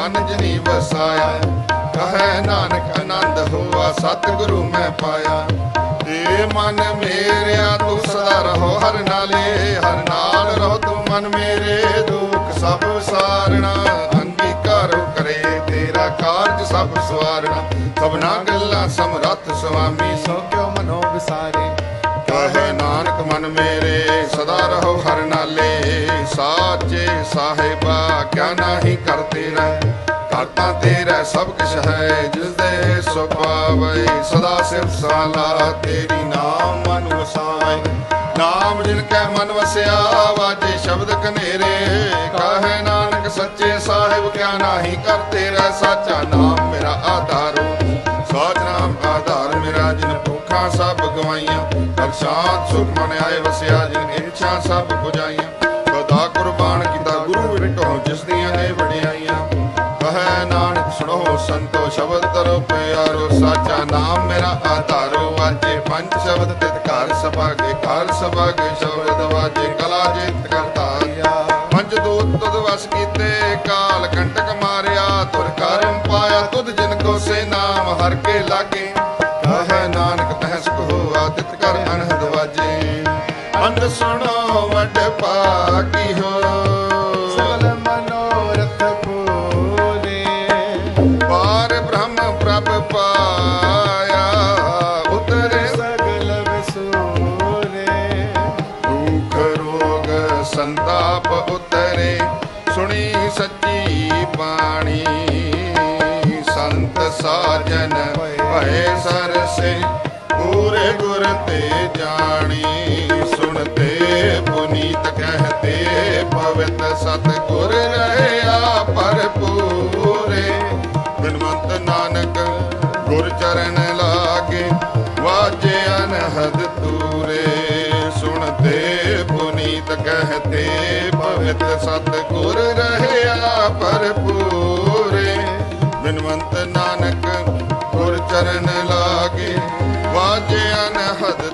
ਮਨ ਜਨੀ ਵਸਾਇਆ। ਕਹੈ ਨਾਨਕ ਆਨੰਦ ਹੋਆ, ਸਤਿਗੁਰੂ ਮੈਂ ਪਾਇਆ। ਏ ਮਨ ਮੇਰਿਆ, ਤੂੰ ਸਦਾ ਰਹੋ ਹਰ ਨਾਲੇ, ਹਰ ਨਾਲ ਰਹੋ ਤੂੰ ਮਨ ਮੇਰੇ। ਦੁੱਖ ਸਭ ਵਿਸਾਰਣਾ ਅੰਗੀਕਾਰੋ ਕਰੇ, ਤੇਰਾ ਕਾਰਜ ਸਭ ਸਵਾਰਣਾ। ਸਭਨਾ ਗੱਲਾਂ ਸਮਰੱਥ ਸੁਆਮੀ, ਸੋ ਕਿਉ ਮਨੋ ਵਿਸਾਰੇ? ਕਹੇ ਨਾਨਕ ਮਨ ਮੇਰੇ, ਸਦਾ ਰਹੋ ਹਰ ਨਾਲੇ। ਸਾਚੇ ਸਾਹਿਬਾ, ਕਿਆ ਨਾਹੀ ਕਰਤੇ ਰਹਿ ਕਰਤਾ ਤੇਰਾ ਸਭ ਕੁਛ ਹੈ ਜਿਸ ਦੇ ਸੁਭਾਵੇ ਸਦਾ ਸਿਰ ਸਾਲਾ ਤੇਰੀ ਨਾਮ ਮਨ ਵਸਾਏ ਨਾਮ ਜਿਨ ਕੈ ਮਨ ਵਸਿਆ, ਵਾਜੇ ਸ਼ਬਦ ਕਨੇਰੇ। ਕਹੇ ਨਾਨਕ ਸੱਚੇ ਸਾਹਿਬ, ਕਿਆ ਨਾਹੀ ਕਰਤੇ ਰਹਿ ਸਾਚਾ ਨਾਮ ਮੇਰਾ ਆਧਾਰੋ ਸਾਚ ਨਾਮ ਆਧਾਰ ਮੇਰਾ, ਜਿਨ ਭੁੱਖਾਂ ਸਭ ਗਵਾਈਆਂ। ਕਰ ਸੁਖ ਮਨ ਆਏ ਵਸਿਆ, ਜਿਨ ਇੱਛਾ ਸਭ 부 ਜਾਈਆਂ ਕੁਰਬਾਨ ਕੀਤਾ ਗੁਰੂ ਵਿਟੋ ਜਿਸ ਦੀਆਂ ਇਹ ਵਡਿਆਈਆਂ। ਕਹੈ ਨਾਨਕ, ਸੁਣੋ ਸੰਤੋ, ਸ਼ਬਦ ਤਰੋ ਪਿਆਰੋ, ਸਾਚਾ ਨਾਮ ਮੇਰਾ ਆਧਾਰੋ ਵਾਜੇ ਪੰਜ ਸ਼ਬਦ ਤਿਤ ਘਰ ਸਭਾਗੇ ਘਰ ਸਭਾਗੇ ਸ਼ਬਦ ਵਾਜੇ ਕਲਾ ਜਿਤ ਕਰਤਾ ਪੰਜ ਦੂਤ ਤੁਧ ਵਸ ਕੀਤੇ, ਕਾਲ ਕੰਟਕ ਮਾਰਿਆ, ਤੁਰ ਕਰਮ ਪਾਇਆ, ਤੁਧ ਜਿਨ ਕੋ ਸੇ ਨਾਮ ਹਰ ਕੇ ਲਾਗੇ। ਕਹੈ ਨਾਨਕ ਤਹਿ ਸੁਖ ਹੋਆ, ਤਿਤ ਕਰ ਅਨਹਦ ਵਾਜੇ। ਅੰਧ ਸੁਣੋ ਪਾਕੀ ਹੋ। ਸਗਲ ਮਨੋਰਥ ਪੂਰੇ ਪਾਰ ਬ੍ਰਹਮ ਪ੍ਰਭ ਪਾਇਆ ਉਤਰੇ। ਸਗਲ ਵਿਸੂਰੇ ਦੁਖ ਰੋਗ ਸੰਤਾਪ ਉਤਰੇ ਸੁਣੀ ਸੱਚੀ ਬਾਣੀ। ਸੰਤ ਸਾਜਨ ਭਏ ਸਰਸੇ ਪੂਰੇ ਗੁਰ ਤੇ ਜਾਣੀ। ਪੂਰੇ ਨਾਨਕ ਗੁਰ ਚਰਨ ਲਾਗੇ, ਵਾਜੇ ਅਨਹਦ ਤੂਰੇ ਸੁਣਤੇ ਪੁਨੀਤ ਕਹਤੇ ਭਗਤ ਸਤ ਗੁਰ ਰਹਿਆ ਭਰਪੂਰੇ। ਗੁਣਵੰਤ ਨਾਨਕ ਗੁਰ ਲਾਗੇ, ਵਾਜੇ ਅਨਹਦ